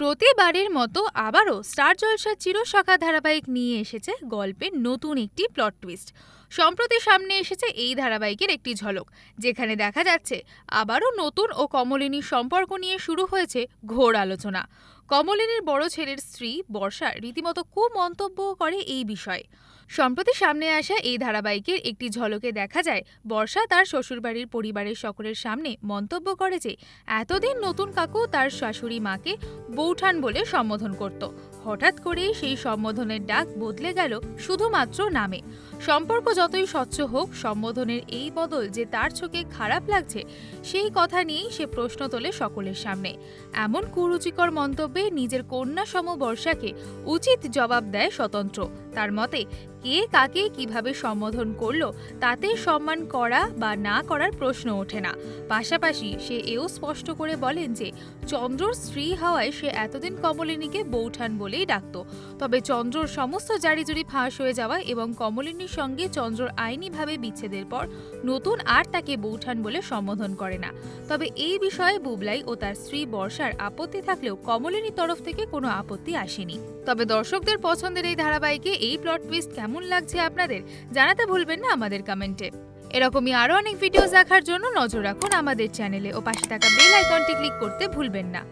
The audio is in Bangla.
প্রতিবারের মতো আবারও স্টার জলসার চিরশাখা ধারাবাহিক নিয়ে এসেছে গল্পের নতুন একটি প্লট টুইস্ট। সম্প্রতি সামনে এসেছে এই ধারাবাহিকের একটি ঝলক, যেখানে দেখা যাচ্ছে আবারও নতুন ও কমলিনীর সম্পর্ক নিয়ে শুরু হয়েছে ঘোর আলোচনা। কমলিনীর বড় ছেলের স্ত্রী বর্ষা রীতিমতো খুব মন্তব্য করে এই বিষয়ে। সম্প্রতি সামনে আসা এই ধারাবাহিকের একটি ঝলকে দেখা যায়, বর্ষা তার শ্বশুরবাড়ির পরিবারের সকলের সামনে মন্তব্য করে যে, এতদিন নতুন কাকু তার শাশুড়ি মাকে বৌঠান বলে সম্বোধন করত। হঠাৎ করেই সেই সম্বোধনের ডাক বদলে গেল শুধুমাত্র নামে। সম্পর্ক যতই স্বচ্ছ হোক, সম্বোধনের এই বদল যে তার চোখে খারাপ লাগছে, সেই কথা নিয়েই সে প্রশ্ন তোলে সকলের সামনে। এমন কুরুচিকর মন্তব্যে নিজের কন্যা সমবর্ষাকে উচিত জবাব দেয় স্বতন্ত্র। তার মতে কে কাকে কীভাবে সম্বোধন করল, তাতে সম্মান করা বা না করার প্রশ্ন ওঠে না। পাশাপাশি সে এও স্পষ্ট করে বলেন যে, চন্দ্রর স্ত্রী হওয়ায় সে এতদিন কমলিনীকে বৌঠান বলেই ডাকত। তবে চন্দ্রর সমস্ত জারিজুরি ফাঁস হয়ে যাওয়া এবং কমলিনীর সঙ্গে চন্দ্রর আইনিভাবে বিচ্ছেদের পর নতুন আর তাকে বৌঠান বলে সম্বোধন করে না। তবে এই বিষয়ে বুবলাই ও তার স্ত্রী বর্ষার আপত্তি থাকলেও কমলিনীর তরফ থেকে কোনো আপত্তি আসেনি। তবে দর্শকদের পছন্দের এই ধারাবাহিকে এই প্লট টুইস্ট কেমন লাগছে আপনাদের জানাতে ভুলবেন না আমাদের কমেন্টে। এরকমই আরও অনেক ভিডিওস দেখার জন্য নজর রাখুন আমাদের চ্যানেলে ও পাশে থাকা বেল আইকনটি ক্লিক করতে ভুলবেন না।